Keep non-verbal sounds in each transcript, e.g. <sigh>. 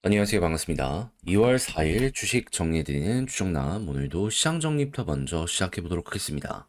안녕하세요. 반갑습니다. 2월 4일 주식 정리해드리는 주정남 오늘도 시장 정리부터 먼저 시작해 보도록 하겠습니다.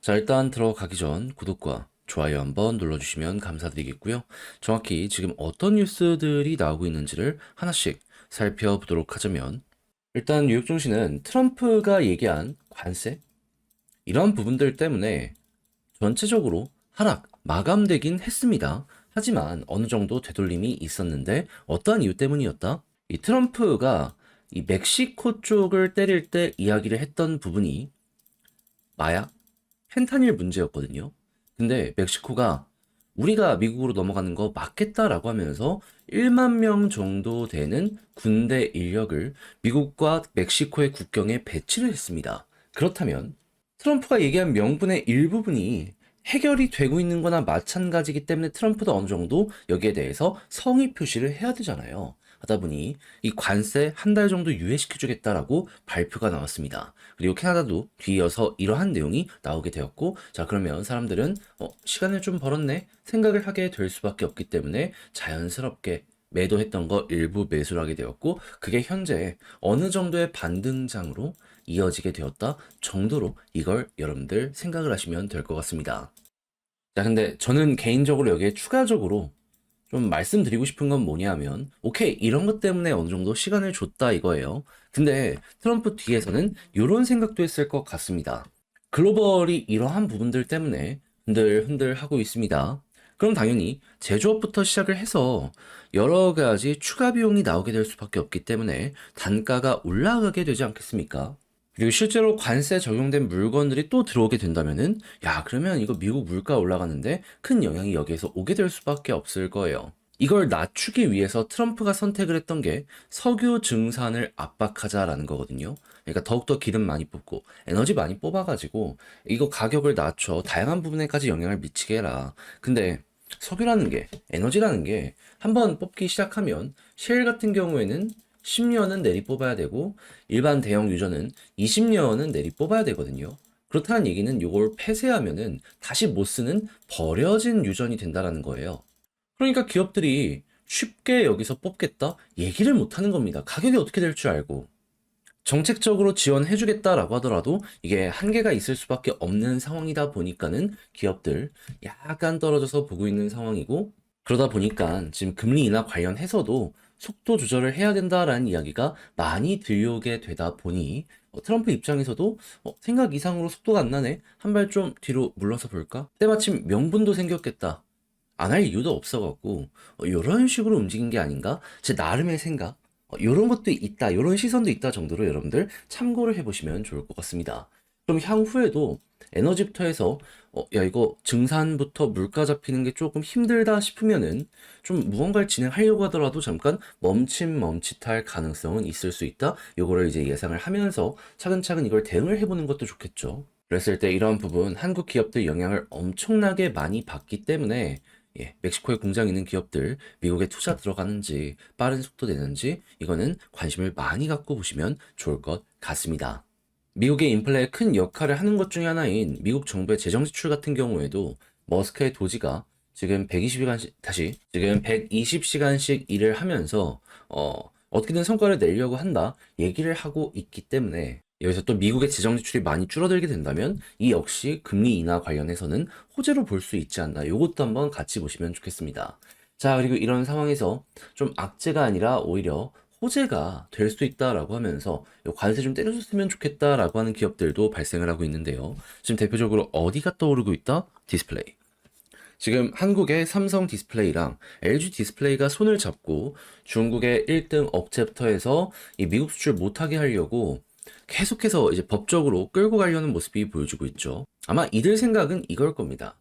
자, 일단 들어가기 전 구독과 좋아요 한번 눌러주시면 감사드리겠고요. 정확히 지금 어떤 뉴스들이 나오고 있는지를 하나씩 살펴보도록 하자면 일단 뉴욕 증시는 트럼프가 얘기한 관세 이런 부분들 때문에 전체적으로 하락 마감되긴 했습니다. 하지만 어느 정도 되돌림이 있었는데 어떠한 이유 때문이었다? 이 트럼프가 이 멕시코 쪽을 때릴 때 이야기를 했던 부분이 마약, 펜타닐 문제였거든요. 근데 멕시코가 우리가 미국으로 넘어가는 거 막겠다라고 하면서 1만 명 정도 되는 군대 인력을 미국과 멕시코의 국경에 배치를 했습니다. 그렇다면 트럼프가 얘기한 명분의 일부분이 해결이 되고 있는 거나 마찬가지기 때문에 트럼프도 어느 정도 여기에 대해서 성의 표시를 해야 되잖아요. 하다 보니 이 관세 한 달 정도 유예시켜주겠다라고 발표가 나왔습니다. 그리고 캐나다도 뒤이어서 이러한 내용이 나오게 되었고, 자, 그러면 사람들은, 어, 시간을 좀 벌었네? 생각을 하게 될 수밖에 없기 때문에 자연스럽게 매도했던 거 일부 매수를 하게 되었고, 그게 현재 어느 정도의 반등장으로 이어지게 되었다 정도로 이걸 여러분들 생각을 하시면 될 것 같습니다. 자, 근데 저는 개인적으로 여기에 추가적으로 좀 말씀드리고 싶은 건 뭐냐면, 오케이, 이런 것 때문에 어느 정도 시간을 줬다 이거예요. 근데 트럼프 뒤에서는 이런 생각도 했을 것 같습니다. 글로벌이 이러한 부분들 때문에 흔들흔들 하고 있습니다. 그럼 당연히 제조업부터 시작을 해서 여러 가지 추가 비용이 나오게 될 수밖에 없기 때문에 단가가 올라가게 되지 않겠습니까? 그리고 실제로 관세 적용된 물건들이 또 들어오게 된다면은 야 그러면 이거 미국 물가 올라가는데 큰 영향이 여기에서 오게 될 수밖에 없을 거예요. 이걸 낮추기 위해서 트럼프가 선택을 했던 게 석유 증산을 압박하자라는 거거든요. 그러니까 더욱더 기름 많이 뽑고 에너지 많이 뽑아가지고 이거 가격을 낮춰 다양한 부분에까지 영향을 미치게 해라. 근데 석유라는 게 에너지라는 게 한번 뽑기 시작하면 쉘 같은 경우에는 10년은 내리 뽑아야 되고 일반 대형 유저는 20년은 내리 뽑아야 되거든요. 그렇다는 얘기는 이걸 폐쇄하면은 다시 못 쓰는 버려진 유전이 된다라는 거예요. 그러니까 기업들이 쉽게 여기서 뽑겠다 얘기를 못 하는 겁니다. 가격이 어떻게 될 줄 알고. 정책적으로 지원해주겠다라고 하더라도 이게 한계가 있을 수밖에 없는 상황이다 보니까는 기업들 약간 떨어져서 보고 있는 상황이고 그러다 보니까 지금 금리 인하 관련해서도 속도 조절을 해야 된다라는 이야기가 많이 들려오게 되다 보니 어, 트럼프 입장에서도 어, 생각 이상으로 속도가 안 나네 한 발 좀 뒤로 물러서 볼까? 때마침 명분도 생겼겠다 안 할 이유도 없어갖고 어, 이런 식으로 움직인 게 아닌가? 제 나름의 생각 이런 것도 있다 이런 시선도 있다 정도로 여러분들 참고를 해보시면 좋을 것 같습니다. 그럼 향후에도 에너지부터 해서 어, 야 이거 증산부터 물가 잡히는 게 조금 힘들다 싶으면은 좀 무언가를 진행하려고 하더라도 잠깐 멈칫 멈칫할 가능성은 있을 수 있다. 요거를 이제 예상을 하면서 차근차근 이걸 대응을 해보는 것도 좋겠죠. 그랬을 때 이런 부분 한국 기업들 영향을 엄청나게 많이 받기 때문에 예, 멕시코에 공장 있는 기업들 미국에 투자 들어가는지 빠른 속도 내는지 이거는 관심을 많이 갖고 보시면 좋을 것 같습니다. 미국의 인플레에 큰 역할을 하는 것 중에 하나인 미국 정부의 재정 지출 같은 경우에도 머스크의 도지가 지금 120시간씩 다시 지금 120시간씩 일을 하면서 어 어떻게든 성과를 내려고 한다 얘기를 하고 있기 때문에 여기서 또 미국의 재정 지출이 많이 줄어들게 된다면 이 역시 금리 인하 관련해서는 호재로 볼 수 있지 않나. 요것도 한번 같이 보시면 좋겠습니다. 자, 그리고 이런 상황에서 좀 악재가 아니라 오히려 호재가 될 수 있다라고 하면서 관세 좀 때려줬으면 좋겠다라고 하는 기업들도 발생을 하고 있는데요. 지금 대표적으로 어디가 떠오르고 있다? 디스플레이. 지금 한국의 삼성 디스플레이랑 LG 디스플레이가 손을 잡고 중국의 1등 업체부터 해서 이 미국 수출 못하게 하려고 계속해서 이제 법적으로 끌고 가려는 모습이 보여지고 있죠. 아마 이들 생각은 이걸 겁니다.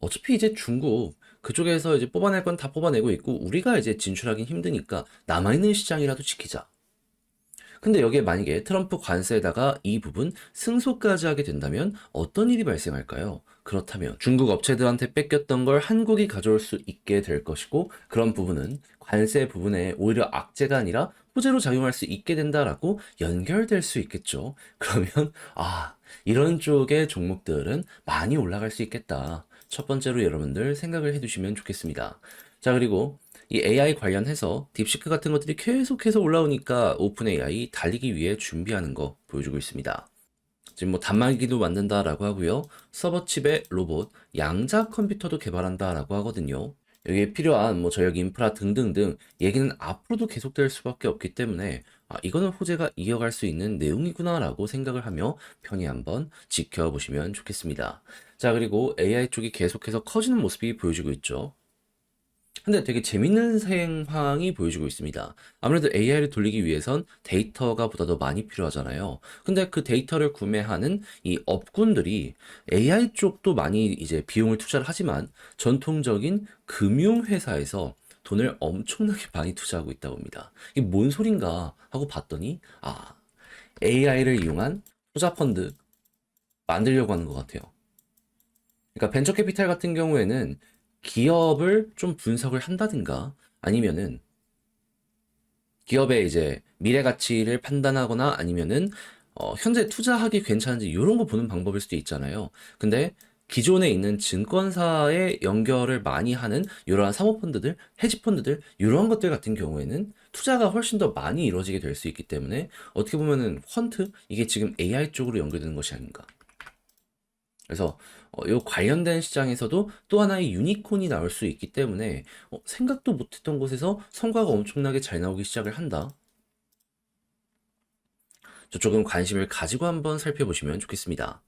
어차피 이제 중국 그쪽에서 이제 뽑아낼 건 다 뽑아내고 있고 우리가 이제 진출하긴 힘드니까 남아있는 시장이라도 지키자. 근데 여기에 만약에 트럼프 관세에다가 이 부분 승소까지 하게 된다면 어떤 일이 발생할까요? 그렇다면 중국 업체들한테 뺏겼던 걸 한국이 가져올 수 있게 될 것이고 그런 부분은 관세 부분에 오히려 악재가 아니라 호재로 작용할 수 있게 된다라고 연결될 수 있겠죠. <laughs> 그러면 아 이런 쪽의 종목들은 많이 올라갈 수 있겠다. 첫 번째로 여러분들 생각을 해두시면 좋겠습니다. 자 그리고 이 AI 관련해서 딥시크 같은 것들이 계속해서 올라오니까 오픈 AI 달리기 위해 준비하는 거 보여주고 있습니다. 지금 뭐 단말기도 만든다라고 하고요. 서버 칩에 로봇, 양자 컴퓨터도 개발한다라고 하거든요. 여기에 필요한 뭐 전력 인프라 등등등 얘기는 앞으로도 계속될 수밖에 없기 때문에 아, 이거는 호재가 이어갈 수 있는 내용이구나라고 생각을 하며 편히 한번 지켜보시면 좋겠습니다. 자, 그리고 AI 쪽이 계속해서 커지는 모습이 보여지고 있죠. 근데 되게 재밌는 상황이 보여지고 있습니다. 아무래도 AI를 돌리기 위해선 데이터가 보다 더 많이 필요하잖아요. 근데 그 데이터를 구매하는 이 업군들이 AI 쪽도 많이 이제 비용을 투자를 하지만 전통적인 금융회사에서 돈을 엄청나게 많이 투자하고 있다고 합니다. 이게 뭔 소린가 하고 봤더니, 아, AI를 이용한 투자 펀드 만들려고 하는 것 같아요. 그러니까 벤처 캐피탈 같은 경우에는 기업을 좀 분석을 한다든가 아니면은 기업의 이제 미래 가치를 판단하거나 아니면은 어, 현재 투자하기 괜찮은지 이런 거 보는 방법일 수도 있잖아요. 근데 기존에 있는 증권사에 연결을 많이 하는 이러한 사모펀드들, 헤지펀드들 이런 것들 같은 경우에는 투자가 훨씬 더 많이 이루어지게 될 수 있기 때문에 어떻게 보면은 퀀트 이게 지금 AI 쪽으로 연결되는 것이 아닌가. 그래서 어, 이 관련된 시장에서도 또 하나의 유니콘이 나올 수 있기 때문에 어, 생각도 못했던 곳에서 성과가 엄청나게 잘 나오기 시작을 한다. 저쪽은 관심을 가지고 한번 살펴보시면 좋겠습니다.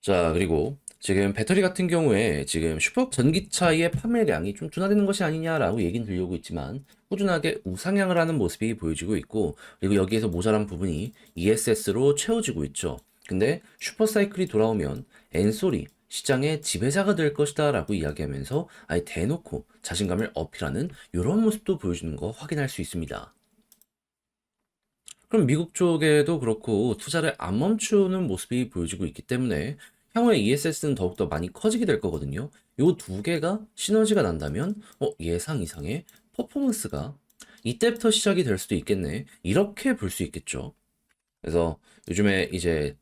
자, 그리고 지금 배터리 같은 경우에 지금 슈퍼 전기차의 판매량이 좀 둔화되는 것이 아니냐라고 얘기는 들려오고 있지만 꾸준하게 우상향을 하는 모습이 보여지고 있고 그리고 여기에서 모자란 부분이 ESS로 채워지고 있죠. 근데 슈퍼사이클이 돌아오면 엔솔이 시장의 지배자가 될 것이다 라고 이야기하면서 아예 대놓고 자신감을 어필하는 이런 모습도 보여주는 거 확인할 수 있습니다. 그럼 미국 쪽에도 그렇고 투자를 안 멈추는 모습이 보여지고 있기 때문에 향후에 ESS는 더욱더 많이 커지게 될 거거든요. 요두 개가 시너지가 난다면 어, 예상 이상의 퍼포먼스가 이때부터 시작이 될 수도 있겠네. 이렇게 볼 수 있겠죠. 그래서 요즘에 이제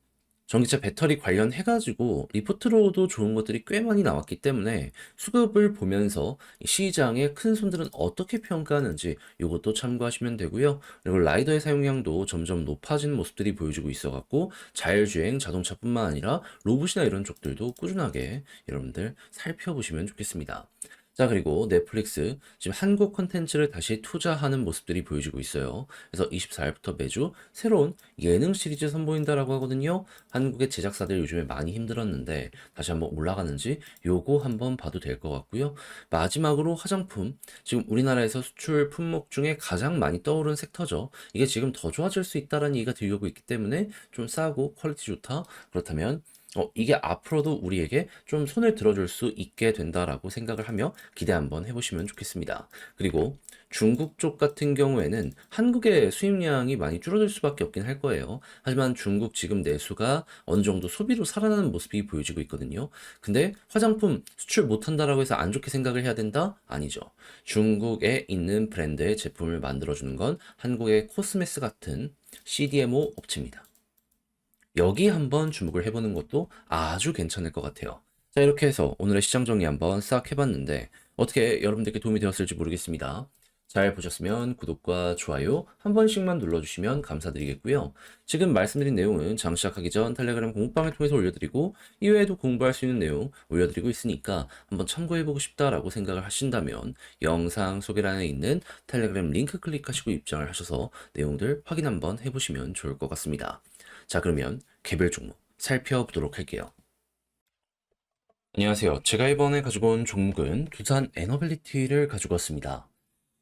전기차 배터리 관련해가지고 리포트로도 좋은 것들이 꽤 많이 나왔기 때문에 수급을 보면서 이 시장의 큰 손들은 어떻게 평가하는지 이것도 참고하시면 되고요. 그리고 라이더의 사용량도 점점 높아지는 모습들이 보여지고 있어갖고 자율주행 자동차뿐만 아니라 로봇이나 이런 쪽들도 꾸준하게 여러분들 살펴보시면 좋겠습니다. 자, 그리고 넷플릭스 지금 한국 콘텐츠를 다시 투자하는 모습들이 보여지고 있어요. 그래서 24일부터 매주 새로운 예능 시리즈 선보인다라고 하거든요. 한국의 제작사들 요즘에 많이 힘들었는데 다시 한번 올라가는지 요거 한번 봐도 될 것 같고요. 마지막으로 화장품. 지금 우리나라에서 수출 품목 중에 가장 많이 떠오른 섹터죠. 이게 지금 더 좋아질 수 있다라는 얘기가 들려오고 있기 때문에 좀 싸고 퀄리티 좋다. 그렇다면 어, 이게 앞으로도 우리에게 좀 손을 들어줄 수 있게 된다라고 생각을 하며 기대 한번 해보시면 좋겠습니다. 그리고 중국 쪽 같은 경우에는 한국의 수입량이 많이 줄어들 수밖에 없긴 할 거예요. 하지만 중국 지금 내수가 어느 정도 소비로 살아나는 모습이 보여지고 있거든요. 근데 화장품 수출 못한다라고 해서 안 좋게 생각을 해야 된다? 아니죠. 중국에 있는 브랜드의 제품을 만들어주는 건 한국의 코스메스 같은 CDMO 업체입니다. 여기 한번 주목을 해보는 것도 아주 괜찮을 것 같아요. 자, 이렇게 해서 오늘의 시장 정리 한번 싹 해봤는데 어떻게 여러분들께 도움이 되었을지 모르겠습니다. 잘 보셨으면 구독과 좋아요 한 번씩만 눌러주시면 감사드리겠고요. 지금 말씀드린 내용은 장 시작하기 전 텔레그램 공부방을 통해서 올려드리고 이외에도 공부할 수 있는 내용 올려드리고 있으니까 한번 참고해보고 싶다라고 생각을 하신다면 영상 소개란에 있는 텔레그램 링크 클릭하시고 입장을 하셔서 내용들 확인 한번 해보시면 좋을 것 같습니다. 자, 그러면 개별 종목 살펴보도록 할게요. 안녕하세요. 제가 이번에 가지고 온 종목은 두산 에너빌리티를 가지고 왔습니다.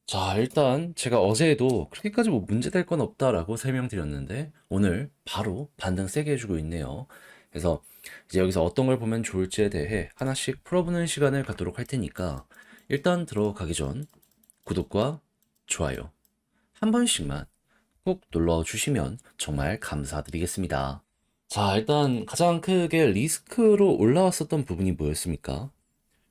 자, 일단 제가 어제에도 그렇게까지 뭐 문제될 건 없다라고 설명드렸는데 오늘 바로 반등 세게 해주고 있네요. 그래서 이제 여기서 어떤 걸 보면 좋을지에 대해 하나씩 풀어보는 시간을 갖도록 할 테니까 일단 들어가기 전 구독과 좋아요 한 번씩만 꼭 눌러주시면 정말 감사드리겠습니다. 자, 일단 가장 크게 리스크로 올라왔었던 부분이 뭐였습니까?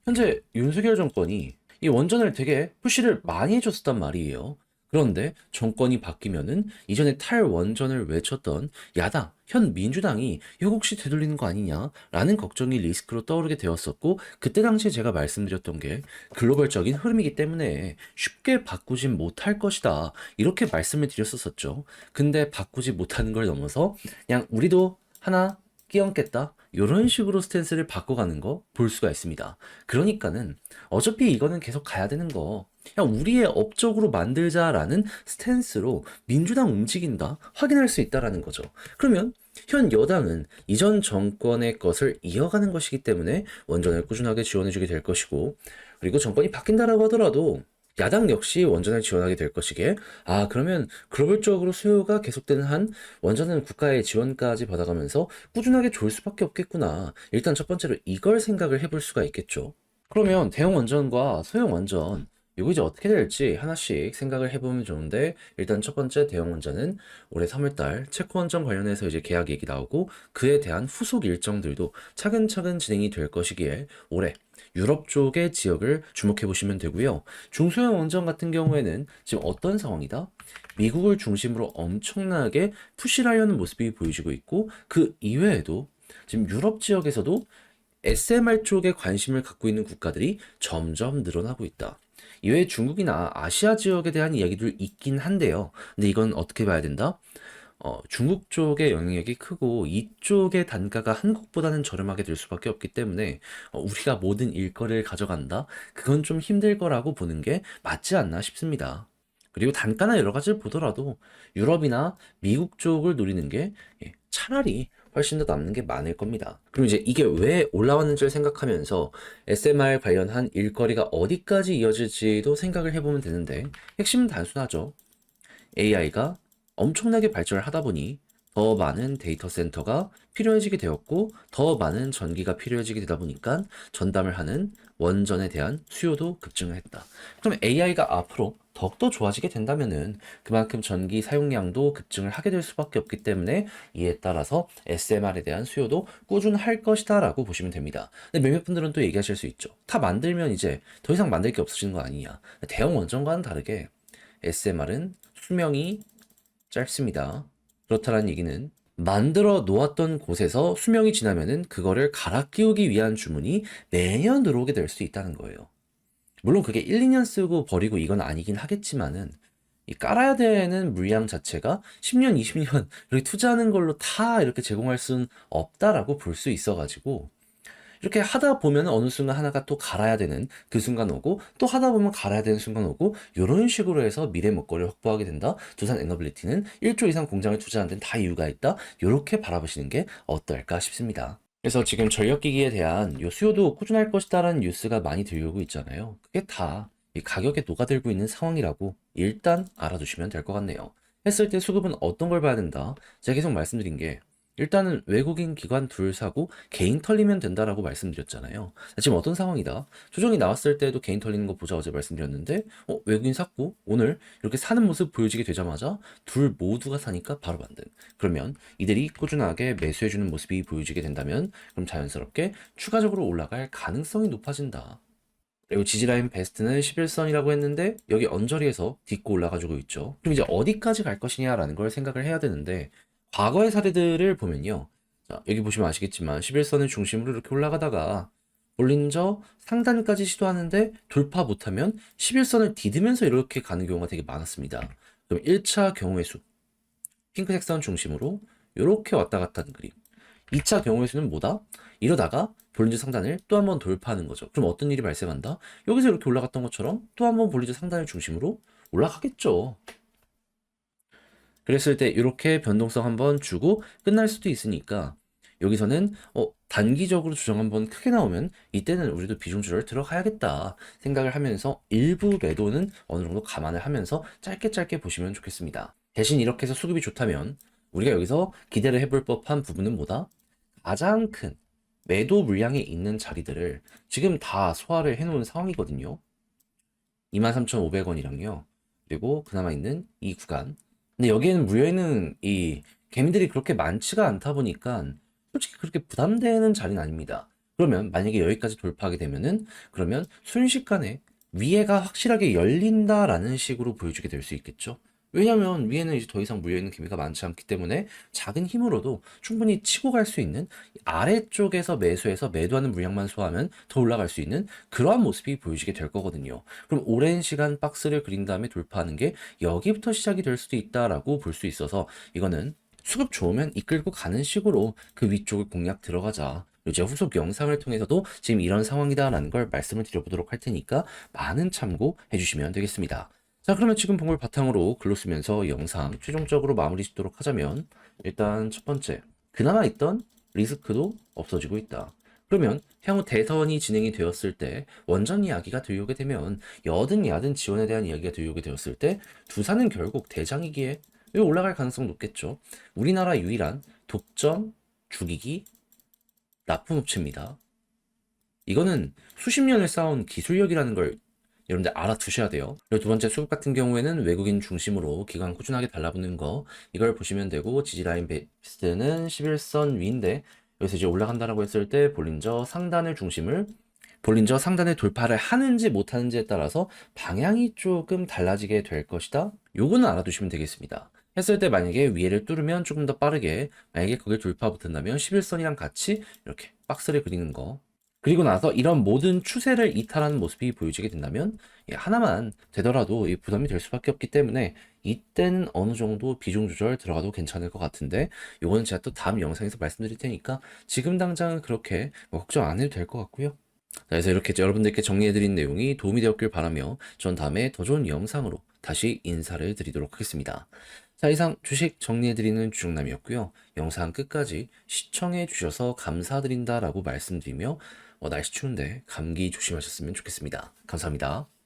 현재 윤석열 정권이 이 원전을 되게 푸시를 많이 해줬었단 말이에요. 그런데 정권이 바뀌면은 이전에 탈원전을 외쳤던 야당, 현 민주당이 이거 혹시 되돌리는 거 아니냐라는 걱정이 리스크로 떠오르게 되었었고 그때 당시에 제가 말씀드렸던 게 글로벌적인 흐름이기 때문에 쉽게 바꾸진 못할 것이다 이렇게 말씀을 드렸었었죠. 근데 바꾸지 못하는 걸 넘어서 그냥 우리도 하나 끼얹겠다 이런 식으로 스탠스를 바꿔가는 거 볼 수가 있습니다. 그러니까는 어차피 이거는 계속 가야 되는 거 그냥 우리의 업적으로 만들자라는 스탠스로 민주당 움직인다 확인할 수 있다라는 거죠. 그러면 현 여당은 이전 정권의 것을 이어가는 것이기 때문에 원전을 꾸준하게 지원해주게 될 것이고 그리고 정권이 바뀐다라고 하더라도 야당 역시 원전을 지원하게 될 것이기에 아 그러면 글로벌적으로 수요가 계속되는 한 원전은 국가의 지원까지 받아가면서 꾸준하게 좋을 수밖에 없겠구나. 일단 첫 번째로 이걸 생각을 해볼 수가 있겠죠. 그러면 대형 원전과 소형 원전 이거 이제 어떻게 될지 하나씩 생각을 해보면 좋은데 일단 첫 번째 대형 원전은 올해 3월달 체코 원전 관련해서 이제 계약 얘기 나오고 그에 대한 후속 일정들도 차근차근 진행이 될 것이기에 올해 유럽 쪽의 지역을 주목해 보시면 되고요. 중소형 원전 같은 경우에는 지금 어떤 상황이다? 미국을 중심으로 엄청나게 푸시를 하려는 모습이 보여지고 있고 그 이외에도 지금 유럽 지역에서도 SMR 쪽에 관심을 갖고 있는 국가들이 점점 늘어나고 있다. 이외에 중국이나 아시아 지역에 대한 이야기도 있긴 한데요. 근데 이건 어떻게 봐야 된다? 어, 중국 쪽의 영향력이 크고 이쪽의 단가가 한국보다는 저렴하게 될 수밖에 없기 때문에 어, 우리가 모든 일거리를 가져간다? 그건 좀 힘들 거라고 보는 게 맞지 않나 싶습니다. 그리고 단가나 여러 가지를 보더라도 유럽이나 미국 쪽을 노리는 게 예, 차라리 훨씬 더 남는 게 많을 겁니다. 그럼 이제 이게 왜 올라왔는지를 생각하면서 SMR 관련한 일거리가 어디까지 이어질지도 생각을 해보면 되는데 핵심은 단순하죠. AI가 엄청나게 발전을 하다 보니 더 많은 데이터 센터가 필요해지게 되었고 더 많은 전기가 필요해지게 되다 보니까 전담을 하는 원전에 대한 수요도 급증을 했다. 그럼 AI가 앞으로 더욱더 좋아지게 된다면은 그만큼 전기 사용량도 급증을 하게 될 수밖에 없기 때문에 이에 따라서 SMR에 대한 수요도 꾸준할 것이다라고 보시면 됩니다. 근데 몇몇 분들은 또 얘기하실 수 있죠. 다 만들면 이제 더 이상 만들 게 없어지는 거 아니냐. 대형 원전과는 다르게 SMR은 수명이 짧습니다. 그렇다는 얘기는 만들어 놓았던 곳에서 수명이 지나면은 그거를 갈아 끼우기 위한 주문이 매년 들어오게 될 수 있다는 거예요. 물론 그게 1, 2년 쓰고 버리고 이건 아니긴 하겠지만은 이 깔아야 되는 물량 자체가 10년, 20년 이렇게 투자하는 걸로 다 이렇게 제공할 수는 없다라고 볼 수 있어가지고 이렇게 하다 보면 어느 순간 하나가 또 갈아야 되는 그 순간 오고 또 하다 보면 갈아야 되는 순간 오고 이런 식으로 해서 미래 먹거리를 확보하게 된다. 두산 에너빌리티는 1조 이상 공장을 투자하는 데는 다 이유가 있다. 이렇게 바라보시는 게 어떨까 싶습니다. 그래서 지금 전력기기에 대한 요 수요도 꾸준할 것이다라는 뉴스가 많이 들려오고 있잖아요. 그게 다 이 가격에 녹아들고 있는 상황이라고 일단 알아두시면 될 것 같네요. 했을 때 수급은 어떤 걸 봐야 된다? 제가 계속 말씀드린 게 일단은 외국인 기관 둘 사고 개인 털리면 된다라고 말씀드렸잖아요. 지금 어떤 상황이다? 조정이 나왔을 때도 개인 털리는 거 보자 어제 말씀드렸는데 어, 외국인 샀고 오늘 이렇게 사는 모습 보여지게 되자마자 둘 모두가 사니까 바로 반등. 그러면 이들이 꾸준하게 매수해주는 모습이 보여지게 된다면 그럼 자연스럽게 추가적으로 올라갈 가능성이 높아진다. 그리고 지지라인 베스트는 11선이라고 했는데 여기 언저리에서 딛고 올라가지고 있죠. 그럼 이제 어디까지 갈 것이냐라는 걸 생각을 해야 되는데 과거의 사례들을 보면요. 자, 여기 보시면 아시겠지만 11선을 중심으로 이렇게 올라가다가 볼린저 상단까지 시도하는데 돌파 못하면 11선을 디디면서 이렇게 가는 경우가 되게 많았습니다. 그럼 1차 경우의 수 핑크색 선 중심으로 이렇게 왔다 갔다 하는 그림 2차 경우의 수는 뭐다? 이러다가 볼린저 상단을 또 한 번 돌파하는 거죠. 그럼 어떤 일이 발생한다? 여기서 이렇게 올라갔던 것처럼 또 한 번 볼린저 상단을 중심으로 올라가겠죠. 그랬을 때 이렇게 변동성 한번 주고 끝날 수도 있으니까 여기서는 어, 단기적으로 주정 한번 크게 나오면 이때는 우리도 비중주를 들어가야겠다 생각을 하면서 일부 매도는 어느 정도 감안을 하면서 짧게 짧게 보시면 좋겠습니다. 대신 이렇게 해서 수급이 좋다면 우리가 여기서 기대를 해볼 법한 부분은 뭐다? 가장 큰 매도 물량이 있는 자리들을 지금 다 소화를 해놓은 상황이거든요. 23,500원이랑요. 그리고 그나마 있는 이 구간 근데 여기에는 물려있는 이 개미들이 그렇게 많지가 않다 보니까 솔직히 그렇게 부담되는 자리는 아닙니다. 그러면 만약에 여기까지 돌파하게 되면은 그러면 순식간에 위에가 확실하게 열린다라는 식으로 보여주게 될 수 있겠죠. 왜냐면 위에는 이제 더 이상 물려있는 기미가 많지 않기 때문에 작은 힘으로도 충분히 치고 갈 수 있는 아래쪽에서 매수해서 매도하는 물량만 소화하면 더 올라갈 수 있는 그러한 모습이 보여지게 될 거거든요. 그럼 오랜 시간 박스를 그린 다음에 돌파하는 게 여기부터 시작이 될 수도 있다라고 볼 수 있어서 이거는 수급 좋으면 이끌고 가는 식으로 그 위쪽을 공략 들어가자. 이제 후속 영상을 통해서도 지금 이런 상황이다라는 걸 말씀을 드려보도록 할 테니까 많은 참고해 주시면 되겠습니다. 자, 그러면 지금 본 걸 바탕으로 글로 쓰면서 영상 최종적으로 마무리 짓도록 하자면 일단 첫 번째, 그나마 있던 리스크도 없어지고 있다. 그러면 향후 대선이 진행이 되었을 때 원전 이야기가 들려오게 되면 여든 야든 지원에 대한 이야기가 들려오게 되었을 때 두산은 결국 대장이기에 올라갈 가능성 높겠죠. 우리나라 유일한 독점 죽이기 나쁜 업체입니다. 이거는 수십 년을 쌓아온 기술력이라는 걸 여러분들 알아두셔야 돼요. 그리고 두 번째 수급 같은 경우에는 외국인 중심으로 기간 꾸준하게 달라붙는 거 이걸 보시면 되고 지지라인 베이스는 11선 위인데 여기서 이제 올라간다라고 했을 때 볼린저 상단을 중심을 볼린저 상단에 돌파를 하는지 못하는지에 따라서 방향이 조금 달라지게 될 것이다. 요거는 알아두시면 되겠습니다. 했을 때 만약에 위에를 뚫으면 조금 더 빠르게 만약에 거기에 돌파 붙는다면 11선이랑 같이 이렇게 박스를 그리는 거 그리고 나서 이런 모든 추세를 이탈하는 모습이 보여지게 된다면 예, 하나만 되더라도 이 부담이 될 수밖에 없기 때문에 이때는 어느 정도 비중 조절 들어가도 괜찮을 것 같은데 요거는 제가 또 다음 영상에서 말씀드릴 테니까 지금 당장은 그렇게 뭐 걱정 안 해도 될 것 같고요. 자, 그래서 이렇게 여러분들께 정리해드린 내용이 도움이 되었길 바라며 전 다음에 더 좋은 영상으로 다시 인사를 드리도록 하겠습니다. 자, 이상 주식 정리해드리는 주중남이었고요. 영상 끝까지 시청해 주셔서 감사드린다라고 말씀드리며 어, 날씨 추운데 감기 조심하셨으면 좋겠습니다. 감사합니다.